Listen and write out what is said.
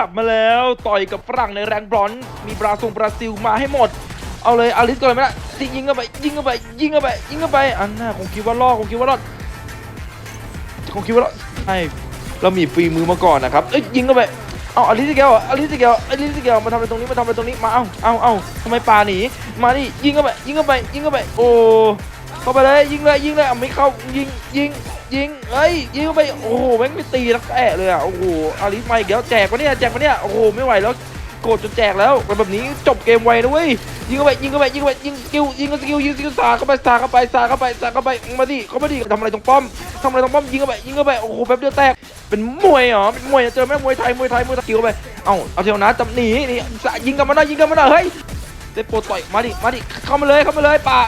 ลับมาแล้วต่อยกับฝรั่งในแรงบรอนซ์มีบราซงบราซิลมาให้หมด เอาเลยอาริสก่อนเลยไหมล่ะยิงเข้าไปยิงเข้าไปยิงเข้าไปยิงเข้าไปอันน่าคงคิดว่ารอดคงคิดว่ารอดคงคิดว่ารอดใช่เรามีฝีมือมาก่อนนะครับเอ้ยยิงเข้าไปเอาอาริสอีกแกวอาริสอีกแกวอาริสอีกแกวมาทำอะไรตรงนี้มาทำอะไรตรงนี้มาเอาเอาเอาทำไมปลาหนีมาดิยิงเข้าไปยิงเข้าไปยิงเข้าไปโอ้เข้าไปเลยยิงเลยยิงเลยไม่เข้ายิงยิง ยิงเอ้ยยิงเข้าไปโอ้โหแม่งไม่ตีแล้วแอะเลยอะโอ้โหอาริสมาอีกแล้วแจกวะเนี่ยแจกวะเนี่ยโอ้โหไม่ไหวแล้วโกรธจนแจกแล้วแบบนี้จบเกมไวนะเว้ยยิงเข้าไปยิงเข้าไปยิงเข้าไปยิงสกิลยิงสกิลยิงสกิลสาเข้าไปสาเข้าไปสาเข้าไปสาเข้าไปมาดิเข้ามาดิทำอะไรตรงป้อมทำอะไรตรงป้อมยิงเข้าไปยิงเข้าไปโอ้โหแป๊บเดียวแตกเป็นมวยเหรอเป็นมวยเจอแม่มวยไทยมวยไทยมวยตะกิวไปเอ้าเอาเทียวนะจำหนีนี่สะยิงกันมาหน่อยยิงกันมาหน่อยเฮ้ยได้โปต่อยมาดิมาดิเข้ามาเลยเข้ามาเลยป่า